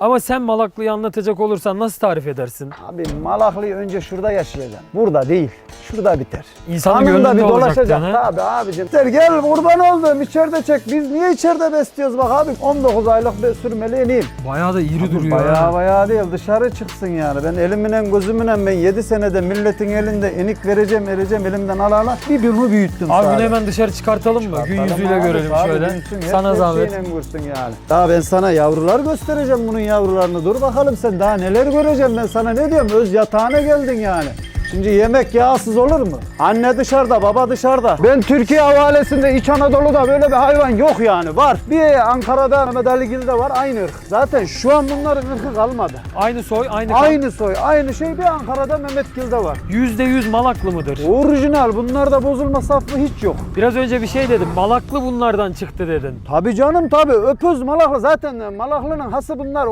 Ama sen Malaklı'yı anlatacak olursan nasıl tarif edersin? Abi Malaklıyı önce şurada yaşayacaksın. Burada değil. Şurada biter. İnsanın Kanında bir dolaşacak. ha? Abi abicim. Gel, gel kurban oldum içeride çek. Biz niye içeride besliyoruz bak abi. 19 aylık bir sürmeli eneyim. Bayağı da iri duruyor. Bayağı ha. bayağı değil dışarı çıksın yani. Ben elimle gözümle ben 7 senede milletin elinde enik vereceğim vereceğim elimden ala ala bir bunu büyüttüm Abi bunu hemen dışarı çıkartalım mı? Gün yüzüyle abi, görelim abi, şöyle. her- Sana zahmet. yani. Daha ben sana yavrular göstereceğim bunun yavrularını. Dur bakalım sen daha neler göreceğim ben sana ne diyorum öz yatağına geldin yani. Şimdi yemek yağsız olur mu? Anne dışarıda, baba dışarıda. Ben Türkiye havalesinde İç Anadolu'da böyle bir hayvan yok yani. Var. Bir Ankara'da Mehmet Ali Gil'de var aynı ırk. Zaten şu an bunların ırkı kalmadı. Aynı soy, aynı kan. Aynı soy, aynı şey bir Ankara'da Mehmet Gil'de var. %100 Malaklı mıdır? Orijinal bunlarda bozulma saflı hiç yok. Biraz önce bir şey dedim. Malaklı bunlardan çıktı dedin. Tabii canım tabii öpüz malaklı zaten malaklı'nın hası bunlar